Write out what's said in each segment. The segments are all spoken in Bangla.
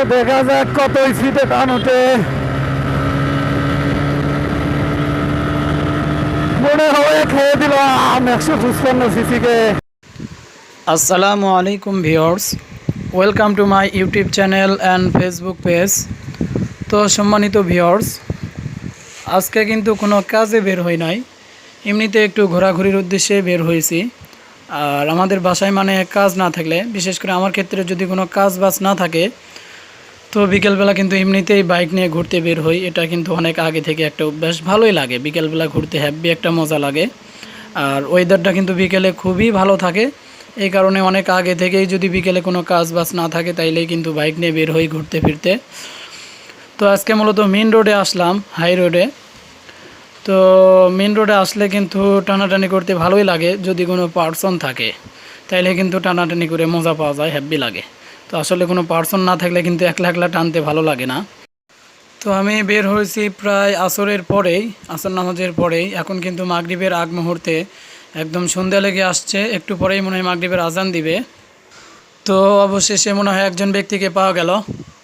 তো দেখা যাক কত স্পিডে টান ওঠে। মনে হয় খেয়ে দিল আম একশো পঁচপান্ন সিসিকে। আসসালামু আলাইকুম viewers, welcome to my YouTube channel and Facebook page. তো সম্মানিত ভিউয়ার্স, আজকে কিন্তু কোনো কাজে বের হই নাই। এমনিতে একটু ঘোরাঘুরির উদ্দেশ্যে বের হয়েছি। আর আমাদের বাসায় মানে কাজ না থাকলে, বিশেষ করে আমার ক্ষেত্রে যদি কোনো কাজ বাজ না থাকে তো বিকেলবেলা কিন্তু এমনিতেই বাইক নিয়ে ঘুরতে বের হই। এটা কিন্তু অনেক আগে থেকে একটা অভ্যাস। ভালোই লাগে বিকেলবেলা ঘুরতে হ্যাপি একটা মজা লাগে। আর ওয়েদারটা কিন্তু বিকেলে খুবই ভালো থাকে। এই কারণে অনেক আগে থেকেই যদি বিকেলে কোনো কাজ বাজ না থাকে, তাইলেই কিন্তু বাইক নিয়ে বের হই ঘুরতে ফিরতে তো আজকে মূলত মেন রোডে আসলাম হাই রোডে তো মেন রোডে আসলে কিন্তু টানাটানি করতে ভালোই লাগে। যদি কোনো পার্সন থাকে, তাইলে কিন্তু টানাটানি করে মজা পাওয়া যায় হ্যাপি লাগে। তো আসলে কোনো পার্সন না থাকলে কিন্তু একলা একলা টানতে ভালো লাগে না। তো আমি বের হয়েছি প্রায় আসরের পরেই, আসর নামাজের পরেই। এখন কিন্তু মাগরিবের আগ মুহূর্তে একদম সন্ধ্যা লেগে আসছে, একটু পরেই মনে হয় মাগরিবের আজান দিবে। তো অবশেষে মনে হয় একজন ব্যক্তিকে পাওয়া গেল।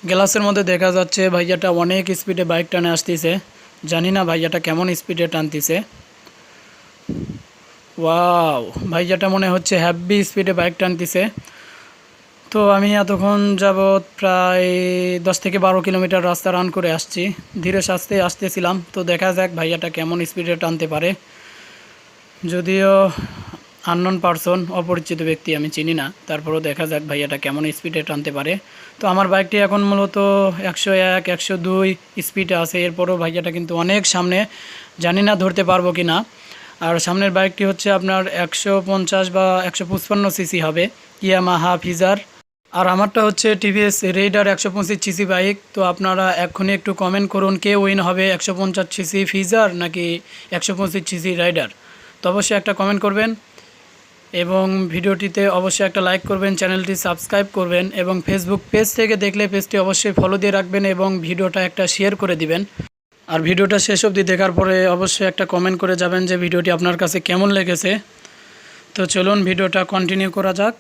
গ্লাসের মধ্যে দেখা যাচ্ছে ভাইয়াটা অনেক স্পিডে বাইক টানে আসতেছে। জানি না ভাইয়াটা কেমন স্পিডে টানতেছে। ওয়াও ভাইয়াটা মনে হচ্ছে হ্যাভি স্পিডে বাইক টানতেছে। তো আমি এতক্ষণ যাবৎ প্রায় দশ থেকে বারো কিলোমিটার রাস্তা রান করে আসছি। ধীরে সাস্তে আসতেছিলাম। তো দেখা যাক ভাইয়াটা কেমন স্পিডে টানতে পারে। যদিও আননোন পারসন অপরিচিত ব্যক্তি আমি চিনি না। তারপরেও দেখা যাক ভাইয়াটা কেমন স্পিডে টানতে পারে। তো আমার বাইকটি এখন মূলত একশো এক, একশো দুই স্পিডে আছে। এরপরও ভাইয়াটা কিন্তু অনেক সামনে। জানি না ধরতে পারব কি না আর সামনের বাইকটি হচ্ছে আপনার একশো পঞ্চাশ বা একশো পঁচপান্ন সিসি হবে। ইয়ামাহা ফিজার। আর আমারটা হচ্ছে টিভিএস রেইডার একশো পঁচিশ সিসি বাইক তো আপনারা এক্ষুনি একটু কমেন্ট করুন কে উইন হবে একশো পঞ্চাশ সিসি ফিজার নাকি একশো পঁচিশ সিসি রাইডার তো অবশ্যই একটা কমেন্ট করবেন এবং ভিডিওটিতে অবশ্যই একটা লাইক করবেন চ্যানেলটি সাবস্ক্রাইব করবেন এবং ফেসবুক পেজ থেকে দেখলে পেজটি অবশ্যই ফলো দিয়ে রাখবেন এবং ভিডিওটা একটা শেয়ার করে দিবেন। আর ভিডিওটা শেষ অবধি দেখার পরে অবশ্যই একটা কমেন্ট করে যাবেন যে ভিডিওটি আপনার কাছে কেমন লেগেছে। তো চলুন ভিডিওটা কন্টিনিউ করা যাক।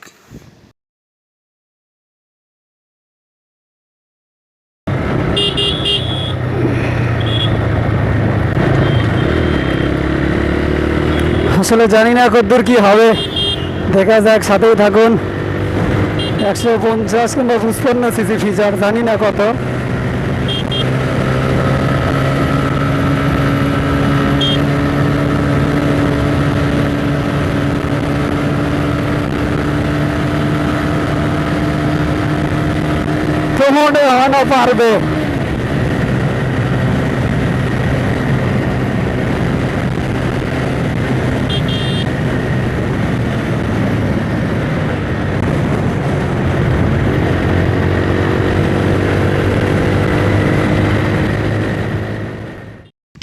আসলে জানি না কতদূর কি হবে। দেখা যাক, সাথেই থাকুন। একশো পঞ্চাশ কিংবা পঁচপান্ন সিসি ফিচার, জানি না কত। মনে না, পারবে।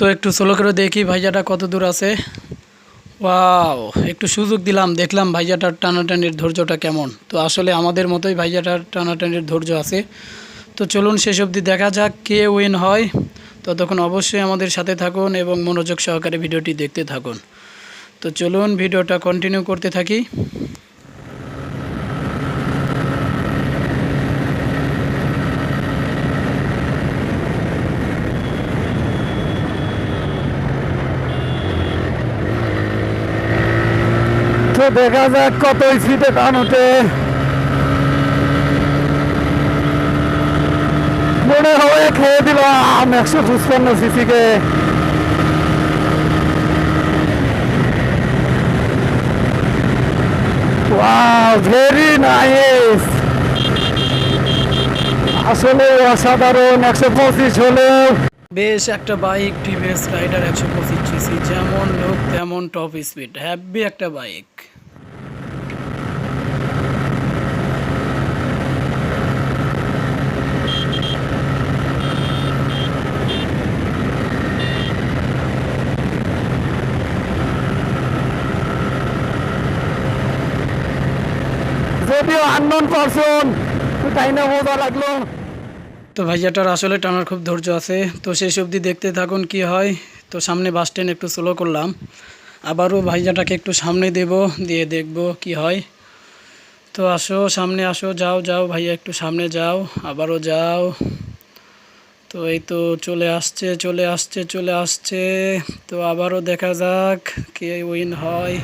তো একটু স্লো করে দেখি ভাইজাটা কত দূর আছে। ওয়াও একটু সুযোগ দিলাম, দেখলাম ভাইজাটার টানাটানির ধৈর্যটা কেমন। তো আসলে আমাদের মতোই ভাইজাটার টানাটানির ধৈর্য আছে। তো চলুন শেষ অবধি দেখা যাক কে উইন হয়। ততক্ষণ অবশ্যই আমাদের সাথে থাকুন এবং মনোযোগ সহকারে ভিডিওটি দেখতে থাকুন। তো চলুন ভিডিওটা কন্টিনিউ করতে থাকি। দেখা যাক কত স্পিডে টান ওঠে। মনে হয় খেয়ে দিল আম একশো পঁচপান্ন সিসিকে। ওয়াও ভেরি নাইস আসলে অসাধারণ, একশো পঁচিশ হলেও বেশ, একটা বাইক টিভিএস রাইডার একশো পঁচিশ সিসি, যেমন লোক তেমন টপ স্পিড হ্যাভি একটা বাইক যদিও আননোন পারসন মজা লাগল। তো ভাইয়াটার আসলে টানার খুব ধৈর্য আছে। তো শেষ অবধি দেখতে থাকুন কি হয়। তো সামনে বাস স্ট্যান্ড একটু স্লো করলাম। আবারও ভাইজাটাকে একটু সামনে দেব, দিয়ে দেখব কি হয়। তো আসো, সামনে আসো, যাও যাও, ভাইয়া একটু সামনে যাও, আবারও যাও। তো এই তো চলে আসছে চলে আসছে চলে আসছে। তো আবারও দেখা যাক কে উইন হয়।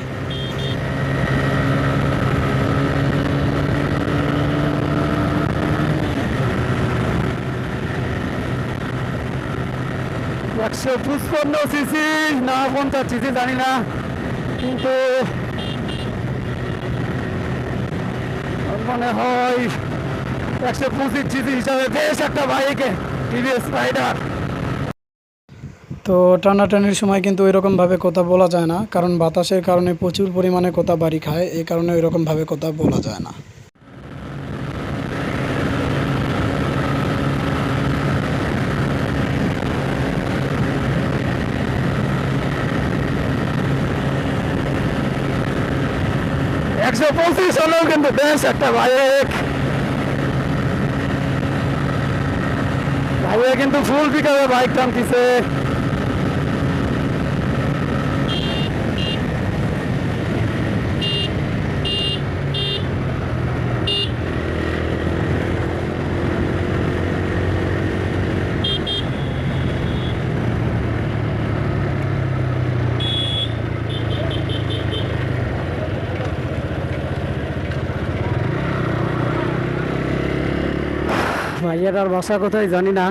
একশো পঁচপন্ন সিসি না পঞ্চাশ সিসি জানি না কিন্তু মনে হয় একশো পঁচিশ সিসি হিসাবে বেশ একটা বাইকে টিভিএস রাইডার তো টানাটানির সময় কিন্তু ওইরকমভাবে কথা বলা যায় না, কারণ বাতাসের কারণে প্রচুর পরিমাণে কথা বাড়ি খায় এই কারণে ওইরকমভাবে কথা বলা যায় না। একশো পঁচিশ হলেও কিন্তু বেশ একটা বাইক ভাইয়া কিন্তু ফুল পিকাবে বাইক টানতেছে ভাইয়ার আর বাসা কোথায় জানি না।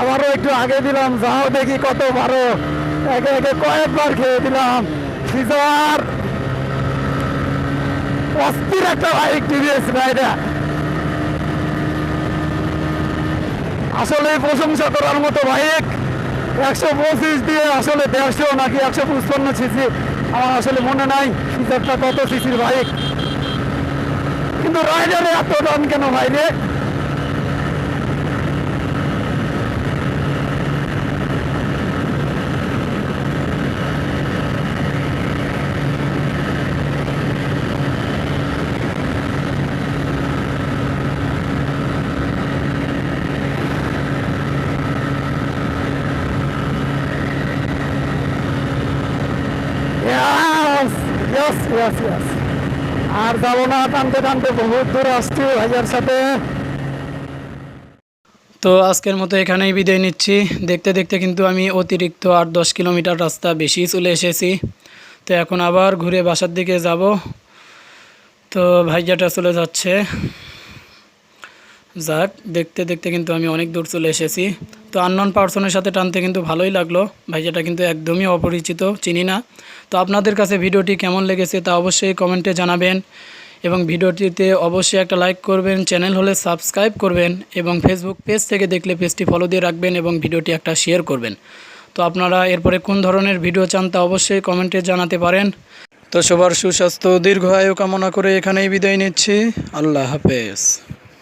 আবারও একটু আগে দিলাম, যাও দেখি কত বারো। একে একে কয়েকবার খেয়ে দিলাম। ফিজার অস্থির একটা বাইক টিভিএস রাইডার আসলে প্রশংসা করার মতো বাইক একশো পঁচিশ দিয়ে আসলে দেড়শো নাকি একশো পঁচপান্ন সিসি। আমার আসলে মনে নাই হিসাবটা কত সিসির বাইক। কিন্তু রাইডারে এত দাম কেন ভাই আর যাব না, টানতে টানতে। বহুত আসছি ভাইয়ার সাথে। তো আজকের মতো এখানেই বিদায় নিচ্ছি। দেখতে দেখতে কিন্তু আমি অতিরিক্ত আট, দশ কিলোমিটার রাস্তা বেশি চলে এসেছি। তো এখন আবার ঘুরে বাসার দিকে যাব। তো ভাইজাটা চলে যাচ্ছে। যাক, দেখতে দেখতে কিন্তু আমি অনেক দূর চলে এসেছি। তো আননন পার্সনের সাথে টানতে কিন্তু ভালোই লাগল। ভাইজাটা কিন্তু একদমই অপরিচিত, চিনি না। তো আপনাদের কাছে ভিডিওটি কেমন লেগেছে তা অবশ্যই কমেন্টে জানাবেন এবং ভিডিওটিতে অবশ্যই একটা লাইক করবেন, চ্যানেল হলে সাবস্ক্রাইব করবেন এবং ফেসবুক পেজ থেকে দেখলে পেজটি ফলো দিয়ে রাখবেন এবং ভিডিওটি একটা শেয়ার করবেন। তো আপনারা এরপরে কোন ধরনের ভিডিও চান তা অবশ্যই কমেন্টে জানাতে পারেন। তো সবার সুস্বাস্থ্য, দীর্ঘ আয়ু কামনা করে এখানেই বিদায় নিচ্ছি। আল্লাহ হাফেজ।